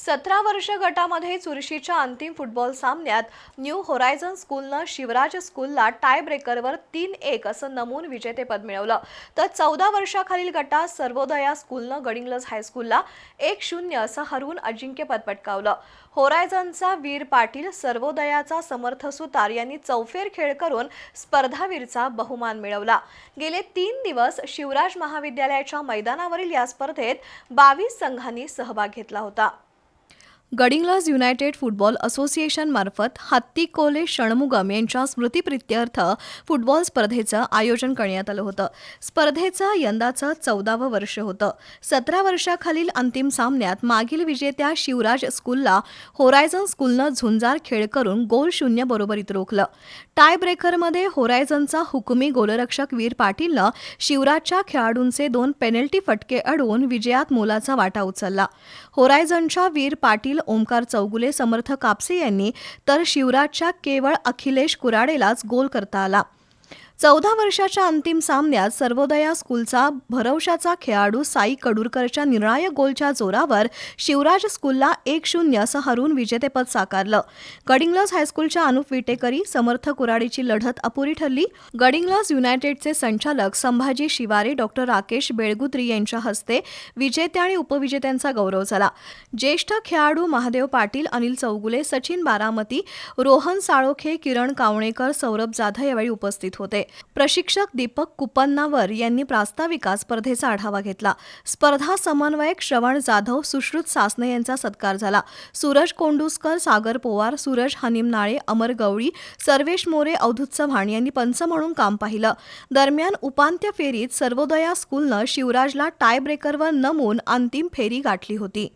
सतरा वर्ष गटामध्ये चुरशीच्या अंतिम फुटबॉल सामन्यात न्यू होरायझन स्कूलनं शिवराज स्कूलला टाय ब्रेकरवर तीन एक असं नमून विजेतेपद मिळवलं. तर चौदा वर्षाखालील गटात सर्वोदया स्कूलनं गडिंग्लज हायस्कूलला एक शून्य असं हरवून अजिंक्यपद पटकावलं. होरायझनचा वीर पाटील सर्वोदयाचा समर्थ सुतार यांनी चौफेर खेळ करून स्पर्धावीरचा बहुमान मिळवला. गेले तीन दिवस शिवराज महाविद्यालयाच्या मैदानावरील या स्पर्धेत बावीस संघांनी सहभाग घेतला होता. गडिंग्लज युनायटेड फुटबॉल असोसिएशनमार्फत हत्ती कोले षणमुगम यांच्या स्मृतिप्रित्यर्थ फुटबॉल स्पर्धेचं आयोजन करण्यात आलं होतं. स्पर्धेचं यंदाचं चौदावं वर्ष होतं. सतरा वर्षाखालील अंतिम सामन्यात मागील विजेत्या शिवराज स्कूलला होरायझन स्कूलनं झुंजार खेळ करून गोल शून्य बरोबरीत रोखलं. टाय ब्रेकरमध्ये होरायझनचा हुकुमी गोलरक्षक वीर पाटीलनं शिवराजच्या खेळाडूंचे दोन पेनल्टी फटके अडवून विजयात मोलाचा वाटा उचलला. होरायझनच्या वीर पाटील ओमकार चौगुले समर्थ कापसे यांनी तर शिवराजच्या केवळ अखिलेश कुराडेलाच गोल करता आला. चौदा वर्षाच्या अंतिम सामन्यात सर्वोदया स्कूलचा भरवशाचा खेळाडू साई कडूरकरच्या निर्णायक गोलच्या जोरावर शिवराज स्कूलला एक शून्य असं हरून विजेतेपद साकारलं. गडिंग्लज हायस्कूलच्या अनुप विटेकरी समर्थ कुराडीची लढत अपुरी ठरली. गडिंग्लज युनायटेडचे संचालक संभाजी शिवारे डॉक्टर राकेश बेळगुत्री यांच्या हस्ते विजेत्या आणि उपविजेत्यांचा गौरव झाला. ज्येष्ठ खेळाडू महादेव पाटील अनिल चौगुले सचिन बारामती रोहन साळोखे किरण कावणेकर सौरभ जाधव यावेळी उपस्थित होते. प्रशिक्षक दीपक कुपन्नावर यांनी प्रास्ताविका स्पर्धेचा आढावा घेतला. स्पर्धा समन्वयक श्रवण जाधव सुश्रुत सासने यांचा सत्कार झाला. सूरज कोंडुसकर सागर पोवार सूरज हनिमनाळे अमर गवळी सर्वेश मोरे अवधूत चव्हाण यांनी पंच म्हणून काम पाहिलं. दरम्यान उपांत्य फेरीत सर्वोदया स्कूलनं शिवराजला टाय ब्रेकरवर नमून अंतिम फेरी गाठली होती.